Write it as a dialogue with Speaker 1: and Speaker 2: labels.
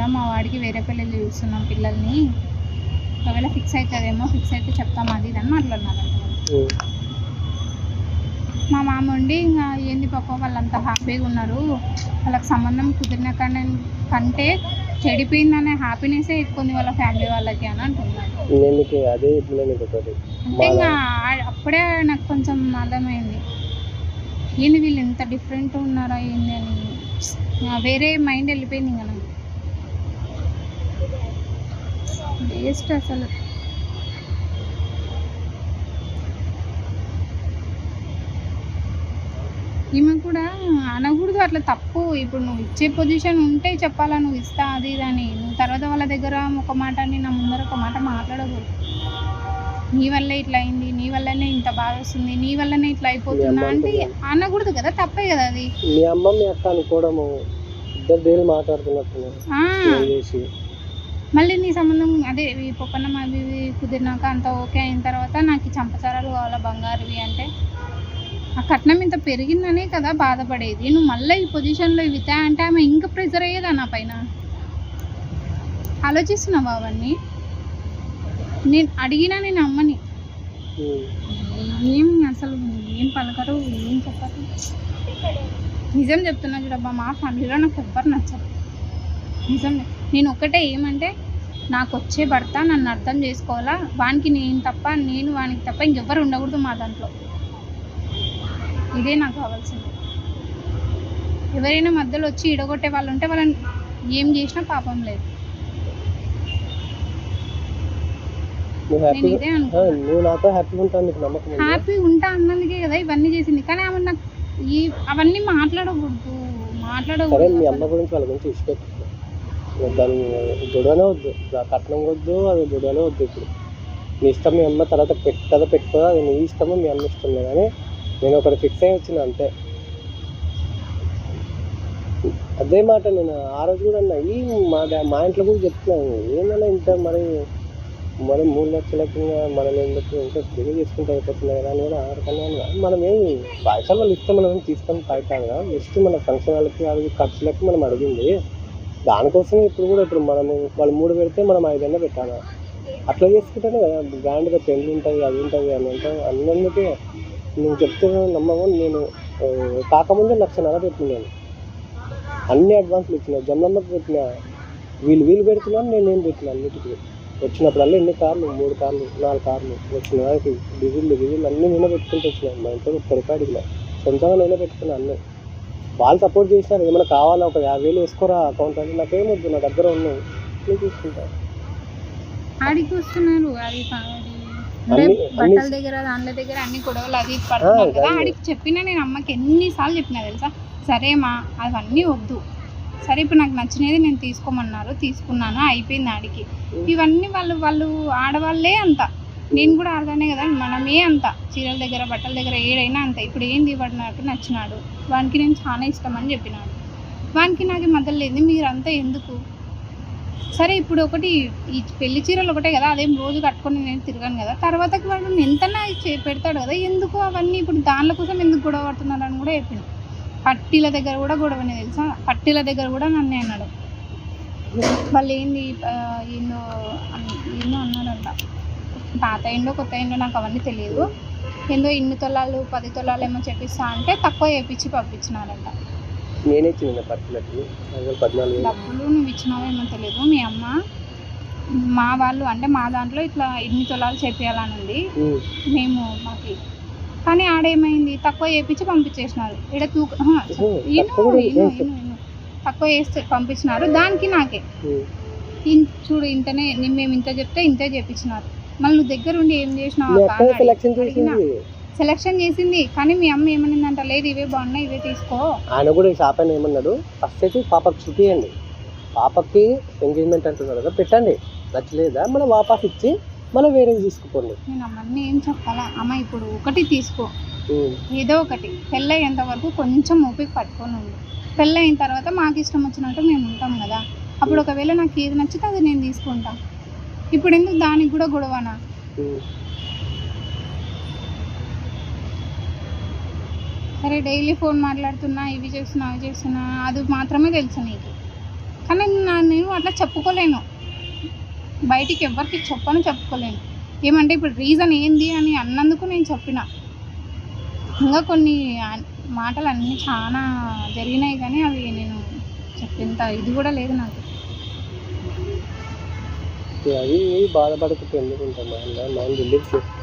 Speaker 1: కదా మా వాడికి వేరే పెళ్ళిళ్ళు చూస్తున్నాం పిల్లల్ని. ఒకవేళ ఫిక్స్ అవుతుందేమో ఫిక్స్ అయితే చెప్తాం అది ఇది అని మాట్లాడినారంట. మా మామ ఉండి ఇంకా ఏంది పాప వాళ్ళంతా హ్యాపీగా ఉన్నారు. వాళ్ళకి సంబంధం కుదిరిన కంటే చెడిపోయిందనే హ్యాపీనెస్ ఎక్కుంది వాళ్ళ ఫ్యామిలీ వాళ్ళకి అని అంటున్నారు అంటే ఇంకా అప్పుడే నాకు కొంచెం అర్థమైంది. ఏంది వీళ్ళు ఎంత డిఫరెంట్ ఉన్నారా ఏంది అని. వేరే మైండ్ వెళ్ళిపోయింది ఇంకా నాకు వేస్ట్ అసలు. ఈమె కూడా అనకూడదు అట్లా తప్పు. ఇప్పుడు నువ్వు ఇచ్చే పొజిషన్ ఉంటే చెప్పాలా నువ్వు ఇస్తా అది అని. నువ్వు తర్వాత వాళ్ళ దగ్గర ఒక మాట అని నా ముందర ఒక మాట మాట్లాడకూడదు నీ వల్లే ఇట్లా అయింది నీ వల్లనే ఇంత బాగా వస్తుంది నీ వల్లనే ఇట్లా అయిపోతున్నా అంటే అనకూడదు కదా తప్పే కదా అది.
Speaker 2: మీ అమ్మ మీ అక్క అనుకోవడము. ఇద్దరు డైలీ మాట్లాడుతున్నట్టున్నారు
Speaker 1: ఆ,
Speaker 2: ఫోన్ చేసి
Speaker 1: మళ్ళీ నీ సంబంధం అదే ఈ పొప్పన్నం అవి కుదిరినాక అంత ఓకే అయిన తర్వాత నాకు ఈ చంపచారాలు కావాలా బంగారువి అంటే? ఆ కట్నం ఇంత పెరిగిందనే కదా బాధపడేది. నువ్వు మళ్ళీ ఈ పొజిషన్లో ఇవితే అంటే ఆమె ఇంకా ప్రెజర్ అయ్యేదా నా పైన? ఆలోచిస్తున్నావా అవన్నీ? నేను అడిగినా నేను అమ్మని ఏం అసలు ఏం పలకరు ఏం చెప్పరు? నిజం చెప్తున్నా చూడబ్బా మా ఫ్యామిలీలో నాకు ఎవ్వరు నచ్చరు. నిజం నేను ఒక్కటే ఏమంటే నాకు వచ్చే భర్త నన్ను అర్థం చేసుకోవాలా? వానికి నేను తప్ప నేను వానికి తప్ప ఇంకెవ్వరు ఉండకూడదు మా దాంట్లో. ఇదే నాకు కావాల్సింది. ఎవరైనా మధ్యలో వచ్చి ఇడగొట్టే వాళ్ళు ఉంటే వాళ్ళని ఏం చేసినా పాపం లేదు. హ్యాపీ ఉంటా అన్నందుకే కదా ఇవన్నీ చేసింది. కానీ ఆమె నాకు ఈ అవన్నీ మాట్లాడకూడదు మాట్లాడకూడదు
Speaker 2: దాని గొడవనే వద్దు. కట్నం వద్దు అది గొడవనే వద్దు ఇప్పుడు. నీ ఇష్టం మీ అమ్మ తర్వాత పెట్టదా పెట్టుకో అది నీ ఇష్టము మీ అమ్మ ఇష్టం కానీ నేను ఒకటి ఫిక్స్ అయ్యి వచ్చిన అంతే. అదే మాట నేను ఆ రోజు కూడా అన్నా. ఈ మా మా ఇంట్లో కూడా చెప్తున్నాను ఏమైనా ఇంత మరి మరి మూడు లక్షలకి మనం ఎందుకు ఇంకా పెళ్ళి చేసుకుంటే అయిపోతుంది కదా అని కూడా ఆడకన్నా మనం ఏం పైసలు వాళ్ళు ఇస్తే మనం తీసుకొని పైకాదు కదా. జస్ట్ మన వాళ్ళకి అది ఖర్చులకి మనం అడిగింది. దానికోసం ఇప్పుడు కూడా ఇప్పుడు మనము వాళ్ళు మూడు పెడితే మనం ఐదన్న పెట్టాలి? అట్లా చేసుకుంటేనే కదా గ్రాండ్గా పెళ్ళి ఉంటుంది అది ఉంటుంది అని అంటే అన్నందుకే నువ్వు చెప్తే నమ్మము నేను కాకముందే లక్షన్నర పెట్టినాను అన్ని అడ్వాన్స్లు ఇచ్చిన జమ్మమ్మకి పెట్టిన. వీళ్ళు వీళ్ళు పెడుతున్నాను నేను నేను పెట్టిన అన్నిటికీ. వచ్చినప్పుడల్లా ఎన్ని కార్లు? మూడు కార్లు నాలుగు కార్లు. వచ్చిన దానికి డిజిల్ డిజిల్ అన్నీ నేనే పెట్టుకుంటూ వచ్చినాను మా ఇంట్లో ఒక్క రూపాయి సొంతంగా నేనే పెట్టుకున్నాను అన్నీ. వాళ్ళు సపోర్ట్ చేసినారు. ఏమైనా కావాలా? ఒక యాభై వేలు వేసుకోరా అకౌంట్ అంటే నాకేమొద్దు నా దగ్గర ఉన్నాయి నేను
Speaker 1: ఆడికి వస్తున్నారు. అది బట్టల దగ్గర దాంట్లో దగ్గర అన్ని గొడవలు అది పడుతున్నారు కదా. ఆడికి చెప్పినా నేను అమ్మకి ఎన్నిసార్లు చెప్పినా తెలుసా? సరే మా అవన్నీ వద్దు. సరే ఇప్పుడు నాకు నచ్చినది నేను తీసుకోమన్నారు తీసుకున్నాను అయిపోయింది ఆడికి. ఇవన్నీ వాళ్ళు వాళ్ళు ఆడవాళ్ళే అంత. నేను కూడా అర్థమే కదా మనమే అంత చీరల దగ్గర బట్టల దగ్గర ఏడైనా అంత. ఇప్పుడు ఏంది వాడు నాకు నచ్చినాడు. వానికి నేను చాలా ఇష్టం అని చెప్పినాడు. వానికి నాకు మధ్యలో లేదు మీరంతా ఎందుకు? సరే ఇప్పుడు ఒకటి ఈ పెళ్ళి చీరలు ఒకటే కదా అదేం రోజు కట్టుకొని నేను తిరగాను కదా. తర్వాతకి వాడు ఎంత చే- పెడతాడు కదా ఎందుకు అవన్నీ ఇప్పుడు దానిల కోసం ఎందుకు గొడవ పడుతున్నారు అని కూడా చెప్పింది పట్టీల దగ్గర కూడా గొడవనే తెలుసా? పట్టీల దగ్గర కూడా నన్నే అన్నాడు. వాళ్ళు ఏంది ఆ, ఏందో అన్- ఏందో అన్నాడంట. పాత ఏంటో కొత్త ఏంటో నాకు అవన్నీ తెలియదు ఏందో ఇన్ని తొలాలు పది తొలాలు ఏమో చెప్పిస్తా అంటే తక్కువ చేపించి పంపించినారంట. డబ్బులు నువ్వు ఇచ్చినావేమో తెలియదు మీ అమ్మ మా వాళ్ళు అంటే మా దాంట్లో ఇట్లా ఇన్ని తొలాలు చేపియాలని ఉంది. మేము మాకి. కానీ ఆడేమైంది? తక్కువ చేపించి పంపించేసినారు. ఇక్కడ తూక
Speaker 2: తక్కువ చేస్తే.
Speaker 1: పంపించినారు. దానికి నాకే. చూడు ఇంతనే మేము ఇంత చెప్తే ఇంతే చేపించినారు మళ్ళీ నువ్వు దగ్గర ఉండి ఏం చేసినావు
Speaker 2: సెలక్షన్. చేసింది.
Speaker 1: సెలక్షన్ చేసింది కానీ మీ అమ్మ ఏమనిందంట లేదు ఇవే బాగున్నాయి ఇవే తీసుకో.
Speaker 2: ఆయన కూడా ఈ షాప్ ఆయన ఏమన్నాడు ఫస్ట్ అయితే పాపకి చూపియండి. పాపకి ఎంగేజ్మెంట్ అంటున్నారు కదా పెట్టండి. నచ్చలేదా? మనం వాపస్ ఇచ్చి మనం వేరేది తీసుకుపోండి.
Speaker 1: నేను అమ్మని ఏం చెప్పాలా? అమ్మ ఇప్పుడు ఒకటి తీసుకో. ఏదో ఒకటి. పెళ్ళయ్యేంత వరకు కొంచెం ఓపిక పట్టుకొని ఉండు. పెళ్ళయిన తర్వాత మాకు ఇష్టం వచ్చినట్టు మేము ఉంటాం కదా. అప్పుడు ఒకవేళ నాకు ఏది నచ్చితే అది నేను తీసుకుంటా. ఇప్పుడు ఎందుకు దానికి కూడా గొడవనా? సరే డైలీ ఫోన్ మాట్లాడుతున్నా ఇవి చేస్తున్నా అవి చేస్తున్నా అది మాత్రమే తెలుసు నీకు. కానీ నా- నేను అట్లా చెప్పుకోలేను. బయటికి ఎవరికి చెప్పను చెప్పుకోలేను. ఏమంటే ఇప్పుడు రీజన్ ఏంది అని అన్నందుకు నేను చెప్పిన. ఇంకా కొన్ని మాటలు అన్నీ చాలా జరిగినాయి కానీ అవి నేను చెప్పేంత ఇది కూడా లేదు నాకు.
Speaker 2: అది బాధపడకపోతే ఎందుకు ఉంటాం మైండ్ మైండ్ రిలీఫ్ చేసుకో